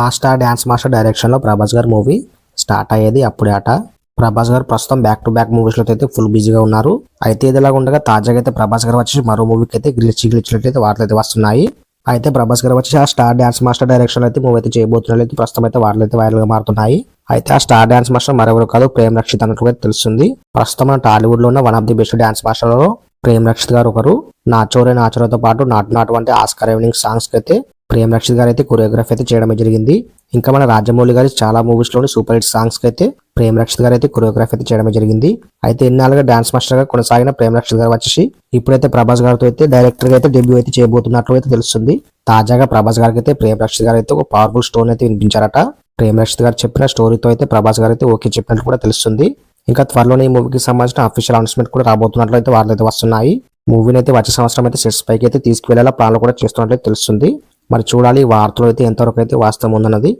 ఆ star dance master డైరెక్షన్లో ప్రభాస్ గారి మూవీ స్టార్ట్ అయ్యేది అప్పుడే ఆట ప్రభాస్ గారు ప్రస్తుతం బ్యాక్ టు బ్యాక్ మూవీస్లో అయితే ఫుల్ బిజీగా ఉన్నారు. అయితే ఇదిలా ఉండగా తాజాగా అయితే ప్రభాస్ గారు వచ్చేసి మరో మూవీకి అయితే గ్లిచ్చి గ్లిచ్చినట్లయితే అయితే వార్తలు అయితే వస్తున్నాయి. అయితే ప్రభాస్ గారు వచ్చి ఆ స్టార్ డ్యాన్స్ మాస్టర్ డైరెక్షన్ అయితే మూవీ అయితే చేయబోతున్నట్లు అయితే ప్రస్తుతం అయితే వార్తలు అయితే వైరల్గా మారుతున్నాయి. అయితే ఆ స్టార్ డాన్స్ మాస్టర్ మరెవరు కాదు ప్రేమ్ రక్షిత్ అన్నట్టు అయితే తెలుస్తుంది. ప్రస్తుతం మన ఉన్న one of the best dance మాస్టర్లో Prem Rakshit గారు ఒకరు. నాచోరే నాచోరేతో పాటు నాటు నాటు వంటి ఆస్కర్ ఈవినింగ్ సాంగ్స్కి అయితే ప్రేమ్ రక్షిత్ గారు అయితే కొరియోగ్రఫీ అయితే చేయడం జరిగింది. ఇంకా మన రాజమౌళి గారి చాలా మూవీస్లోని సూపర్ హిట్ సాంగ్స్కి అయితే ప్రేమ్ రక్షిత్ గారు అయితే కొరియోగ్రఫీ అయితే చేయడం జరిగింది. అయితే ఇన్నాళ్ళుగా డాన్స్ మాస్టర్గా కొనసాగిన ప్రేమ్ రక్షిత్ గారు వచ్చేసి ఇప్పుడైతే ప్రభాస్ గారితో అయితే డైరెక్టర్గా అయితే డెబ్యూ అయితే చేయబోతున్నట్లు అయితే తెలుస్తుంది. తాజాగా ప్రభాస్ గారికి అయితే ప్రేమ్ రక్షిత్ గారు అయితే ఒక పవర్ఫుల్ స్టోన్ అయితే వినిపించారట. ప్రేమ్ రక్షిత్ గారు చెప్పిన స్టోరీతో అయితే ప్రభాస్ గారు అయితే ఓకే చెప్పినట్లు కూడా తెలుస్తుంది. ఇంకా త్వరలోనే ఈ మూవీకి సంబంధించిన అఫీషియల్ అనౌన్స్మెంట్ కూడా రాబోతున్నట్లు అయితే వార్తలు అయితే వస్తున్నాయి. మూవీని అయితే వచ్చే సంవత్సరం అయితే సెట్స్ పైకి అయితే తీసుకువెళ్ళేలా ప్లాన్లు కూడా చేస్తున్నట్లు తెలుస్తుంది. మరి చూడాలి వార్తలు అయితే ఎంతవరకు అయితే వాస్తవం ఉందన్నది.